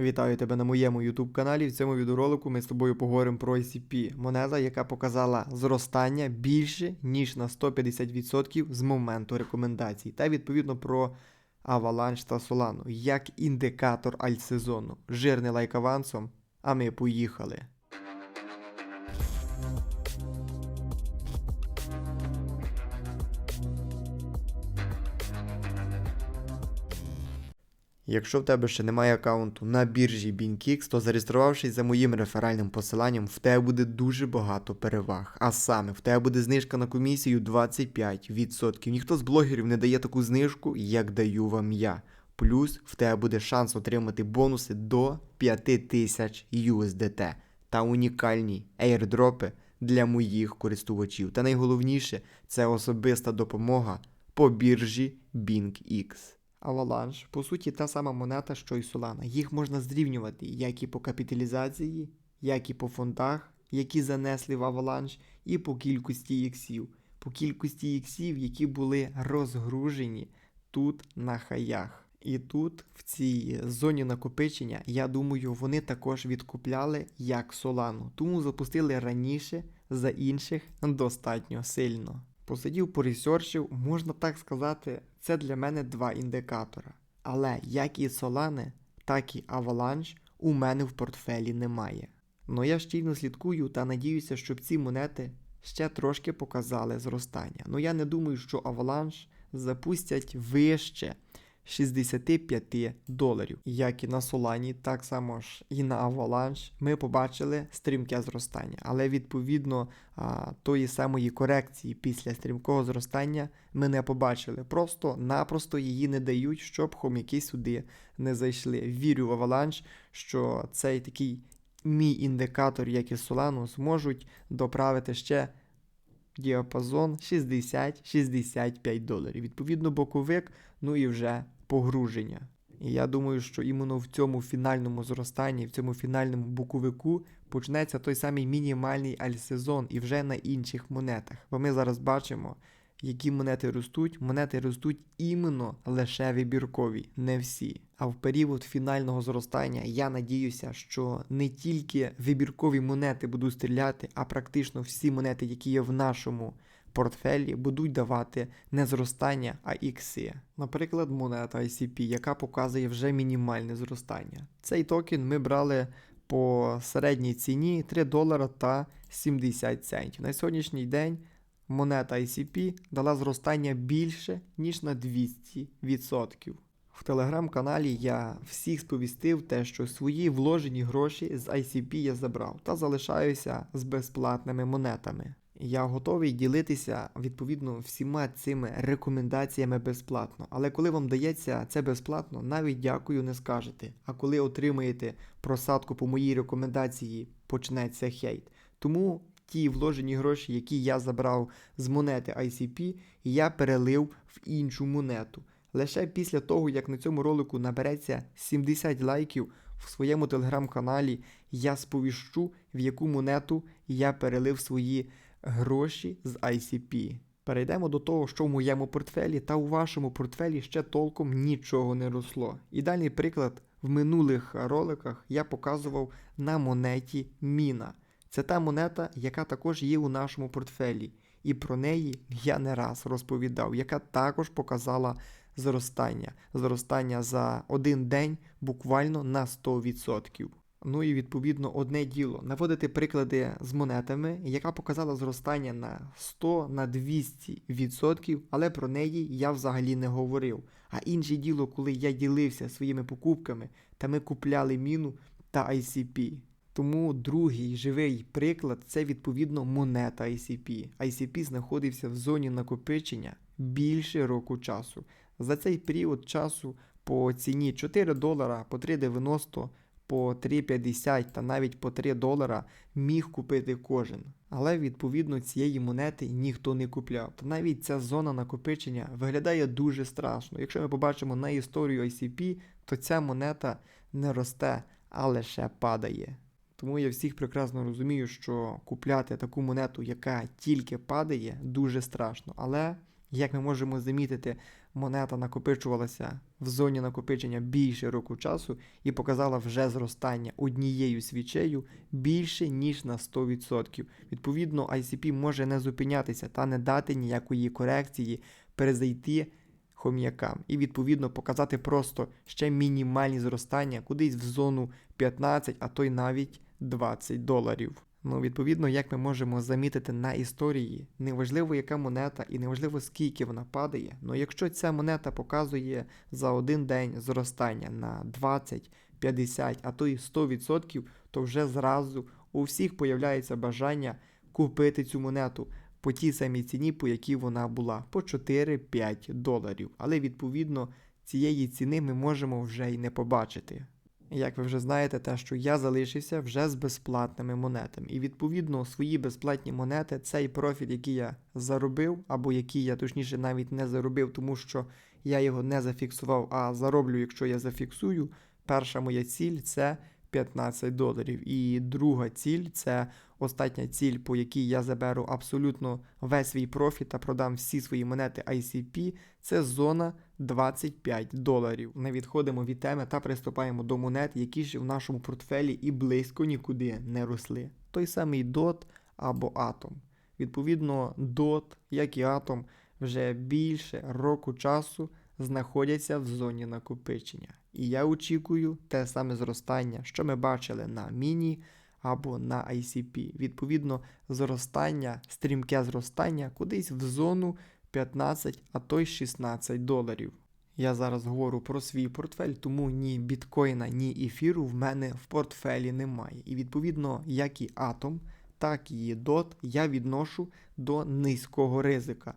Вітаю тебе на моєму YouTube каналі. В цьому відеоролику ми з тобою поговоримо про ICP, монета, яка показала зростання більше ніж на 150% з моменту рекомендацій, та відповідно про Avalanche та Solana як індикатор альтсезону. Жирний лайк авансом, а ми поїхали. Якщо в тебе ще немає аккаунту на біржі BingX, то зареєструвавшись за моїм реферальним посиланням, в тебе буде дуже багато переваг. А саме в тебе буде знижка на комісію 25%. Ніхто з блогерів не дає таку знижку, як даю вам я. Плюс в тебе буде шанс отримати бонуси до 5000 USDT та унікальні airdропи для моїх користувачів. Та найголовніше це особиста допомога по біржі BingX. Avalanche, по суті, та сама монета, що й Solana. Їх можна зрівнювати як і по капіталізації, як і по фондах, які занесли в Avalanche, і по кількості іксів. По кількості іксів, які були розгружені тут на хаях. І тут, в цій зоні накопичення, я думаю, вони також відкупляли як Солану, тому запустили раніше за інших достатньо сильно. Посидів, порісерчив, можна так сказати, це для мене два індикатора. Але як і Solana, так і Avalanche у мене в портфелі немає. Но я щільно слідкую та надіюся, щоб ці монети ще трошки показали зростання. Ну я не думаю, що Avalanche запустять вище 65 доларів. Як і на Solana, так само ж і на Avalanche ми побачили стрімке зростання. Але відповідно тої самої корекції після стрімкого зростання ми не побачили. Просто-напросто її не дають, щоб хомяки сюди не зайшли. Вірю в Avalanche, що цей такий мій індикатор, як і Solana, зможуть доправити ще діапазон 60-65 доларів. Відповідно, боковик, ну і вже погруження. І я думаю, що іменно в цьому фінальному зростанні, в цьому фінальному боковику почнеться той самий мінімальний альсезон і вже на інших монетах. Бо ми зараз бачимо, які монети ростуть. Монети ростуть іменно лише вибіркові, не всі. А в період фінального зростання я надіюся, що не тільки вибіркові монети будуть стріляти, а практично всі монети, які є в нашому портфелі, будуть давати не зростання, а ікси. Наприклад, монета ICP, яка показує вже мінімальне зростання. Цей токен ми брали по середній ціні 3 долара та 70 центів. На сьогоднішній день монета ICP дала зростання більше, ніж на 200%. В телеграм-каналі я всіх сповістив те, що свої вложені гроші з ICP я забрав та залишаюся з безплатними монетами. Я готовий ділитися відповідно всіма цими рекомендаціями безплатно. Але коли вам дається це безплатно, навіть дякую не скажете. А коли отримаєте просадку по моїй рекомендації, почнеться хейт. Тому ті вложені гроші, які я забрав з монети ICP, я перелив в іншу монету. Лише після того, як на цьому ролику набереться 70 лайків в своєму телеграм-каналі, я сповіщу, в яку монету я перелив свої гроші з ICP. Перейдемо до того, що в моєму портфелі та у вашому портфелі ще толком нічого не росло. Ідеальний приклад в минулих роликах я показував на монеті Міна. Це та монета, яка також є у нашому портфелі, і про неї я не раз розповідав, яка також показала зростання. Зростання за один день буквально на 100%. Ну і відповідно одне діло наводити приклади з монетами, яка показала зростання на 100 на 200%, але про неї я взагалі не говорив. А інше діло, коли я ділився своїми покупками, та ми купляли міну та ICP. Тому другий живий приклад це відповідно монета ICP. ICP знаходився в зоні накопичення більше року часу. За цей період часу по ціні 4 долара по 3,90 по 3,50 та навіть по 3 долара міг купити кожен. Але відповідно цієї монети ніхто не купляв. Та навіть ця зона накопичення виглядає дуже страшно. Якщо ми побачимо на історію ICP, то ця монета не росте, а лише падає. Тому я всіх прекрасно розумію, що купляти таку монету, яка тільки падає, дуже страшно. Але, як ми можемо замітити монета накопичувалася в зоні накопичення більше року часу і показала вже зростання однією свічею більше ніж на 100%. Відповідно, ICP може не зупинятися та не дати ніякої корекції, перезайти хом'якам і відповідно показати просто ще мінімальні зростання кудись в зону 15, а то й навіть 20 доларів. Ну, відповідно, як ми можемо замітити на історії, неважливо, яка монета і неважливо, скільки вона падає, але якщо ця монета показує за один день зростання на 20, 50, а то й 100%, то вже зразу у всіх появляється бажання купити цю монету по тій самій ціні, по якій вона була, по 4-5 доларів. Але відповідно цієї ціни ми можемо вже й не побачити. Як ви вже знаєте, те, що я залишився вже з безплатними монетами. І відповідно свої безплатні монети, цей профіт, який я заробив, або який я точніше навіть не заробив, тому що я його не зафіксував, а зароблю, якщо я зафіксую. Перша моя ціль це 15 доларів. І друга ціль це остання ціль, по якій я заберу абсолютно весь свій профіт та продам всі свої монети ICP. Це зона 25 доларів. Ми відходимо від теми та приступаємо до монет, які ж в нашому портфелі і близько нікуди не росли. Той самий DOT або Atom. Відповідно, DOT, як і Atom, вже більше року часу знаходяться в зоні накопичення. І я очікую те саме зростання, що ми бачили на міні або на ICP. Відповідно, зростання, стрімке зростання кудись в зону 15, а то й 16 доларів. Я зараз говорю про свій портфель, тому ні біткоїна, ні ефіру в мене в портфелі немає. І відповідно, як і атом, так і DOT я відношу до низького ризика.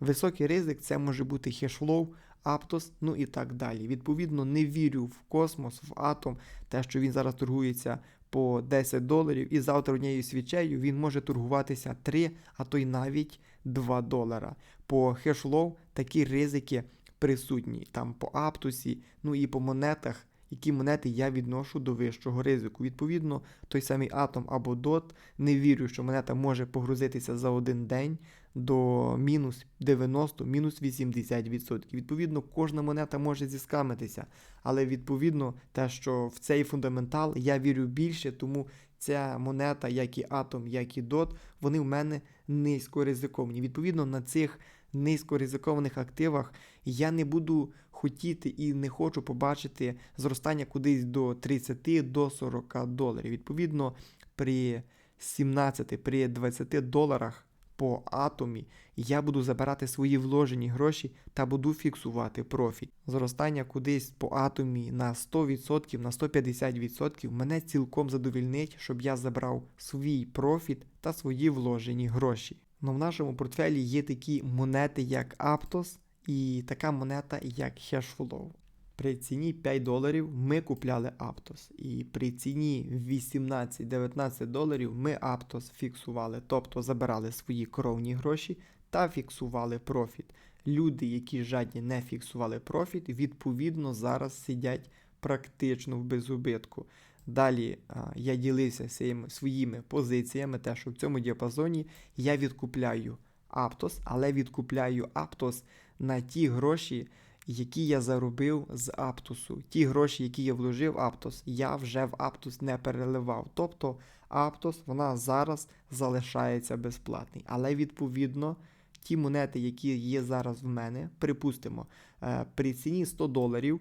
Високий ризик це може бути хешфлоу, Аптос, ну і так далі. Відповідно, не вірю в космос, в атом, те, що він зараз торгується по 10 доларів, і завтра однією свічею він може торгуватися 3, а то й навіть 2 долара. По хешлоу такі ризики присутні. Там по Аптусі, ну і по монетах. Які монети я відношу до вищого ризику. Відповідно, той самий атом або DOT, не вірю, що монета може погрузитися за один день до мінус 90, мінус 80%. Відповідно, кожна монета може зіскамитися. Але відповідно, те, що в цей фундаментал я вірю більше, тому ця монета, як і атом, як і DOT, вони в мене низько ризиковані. Відповідно, на цих низькоризикованих активах я не буду хотіти і не хочу побачити зростання кудись до 30 до 40 доларів. Відповідно, при 17, при 20 доларах. По атомі я буду забирати свої вложені гроші та буду фіксувати профіт. Зростання кудись по атомі на 100%, на 150% мене цілком задовільнить, щоб я забрав свій профіт та свої вложені гроші. Но в нашому портфелі є такі монети, як Aptos і така монета, як Hashflow. При ціні 5 доларів ми купляли Aptos. І при ціні 18-19 доларів ми Aptos фіксували, тобто забирали свої кровні гроші та фіксували профіт. Люди, які жадні не фіксували профіт, відповідно зараз сидять практично в безубитку. Далі я ділився своїми, своїми позиціями, те, що в цьому діапазоні я відкупляю Аптос, але відкупляю Аптос на ті гроші, які я заробив з Аптосу. Ті гроші, які я вложив в Аптос, я вже в Аптос не переливав. Тобто Аптос вона зараз залишається безплатний. Але відповідно. Ті монети, які є зараз в мене, припустимо, е, при ціні 100 доларів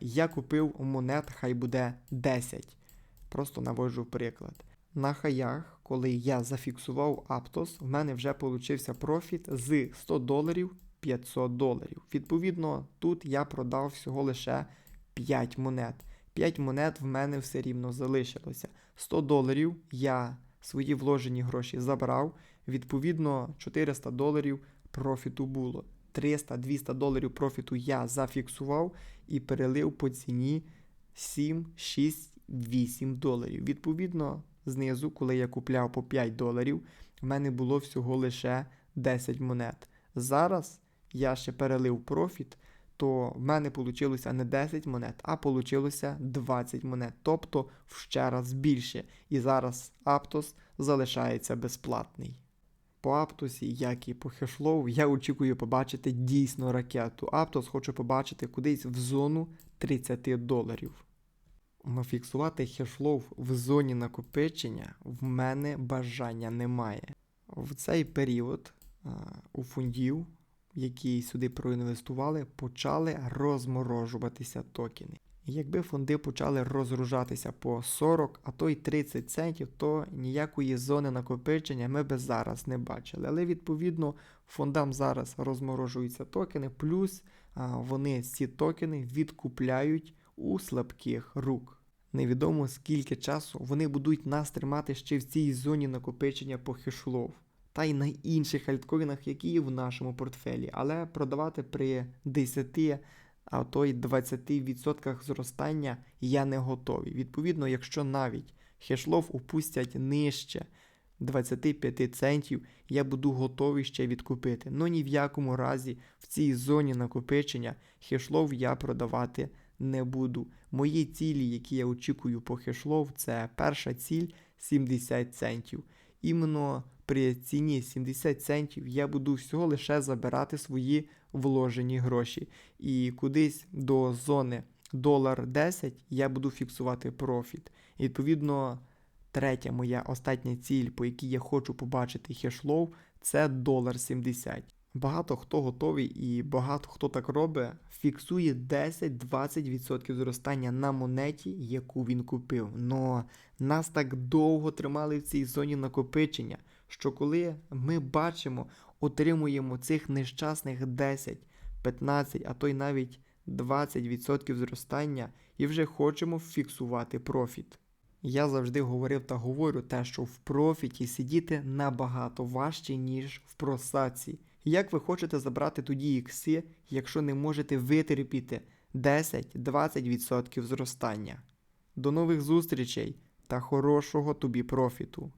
я купив монет, хай буде 10. Просто наводжу приклад. На хаях, коли я зафіксував Aptos, в мене вже получився профіт з 100 доларів 500 доларів. Відповідно, тут я продав всього лише 5 монет. 5 монет в мене все рівно залишилося. 100 доларів я свої вложені гроші забрав. Відповідно, 400 доларів профіту було. 300-200 доларів профіту я зафіксував і перелив по ціні 7, 6, 8 доларів. Відповідно, знизу, коли я купляв по 5 доларів, в мене було всього лише 10 монет. Зараз я ще перелив профіт, то в мене вийшло не 10 монет, а вийшло 20 монет, тобто ще раз більше. І зараз Aptos залишається безплатний. по Аптосі, як і по хешлоу, я очікую побачити дійсно ракету. Аптос хочу побачити кудись в зону 30 доларів. Ну, Фіксувати хешлоу в зоні накопичення в мене бажання немає. В цей період у фондів, які сюди проінвестували, почали розморожуватися токени. Якби фонди почали розгружатися по 40, а то й 30 центів, то ніякої зони накопичення ми би зараз не бачили. Але відповідно фондам зараз розморожуються токени, плюс вони ці токени відкупляють у слабких рук. Невідомо скільки часу вони будуть нас тримати ще в цій зоні накопичення по хешлов. Та й на інших альткоїнах, які є в нашому портфелі, але продавати при 10, а то й 20% зростання я не готовий. Відповідно, якщо навіть хешлов опустять нижче 25 центів, я буду готовий ще відкупити. Ну ні в якому разі в цій зоні накопичення хешлов я продавати не буду. Мої цілі, які я очікую по хешлов, це перша ціль 70 центів. Іменно при ціні 70 центів я буду всього лише забирати свої вложені гроші. І кудись до зони долар 10 я буду фіксувати профіт. І, відповідно, третя моя остання ціль, по якій я хочу побачити хешлоу, це долар 70. Багато хто готовий і багато хто так робить, фіксує 10-20% зростання на монеті, яку він купив. Но нас так довго тримали в цій зоні накопичення, що коли ми бачимо, отримуємо цих нещасних 10, 15, а то й навіть 20% зростання і вже хочемо фіксувати профіт. Я завжди говорив та говорю те, що в профіті сидіти набагато важче, ніж в просаці. Як ви хочете забрати тоді ікси, якщо не можете витерпіти 10-20% зростання? До нових зустрічей та хорошого тобі профіту!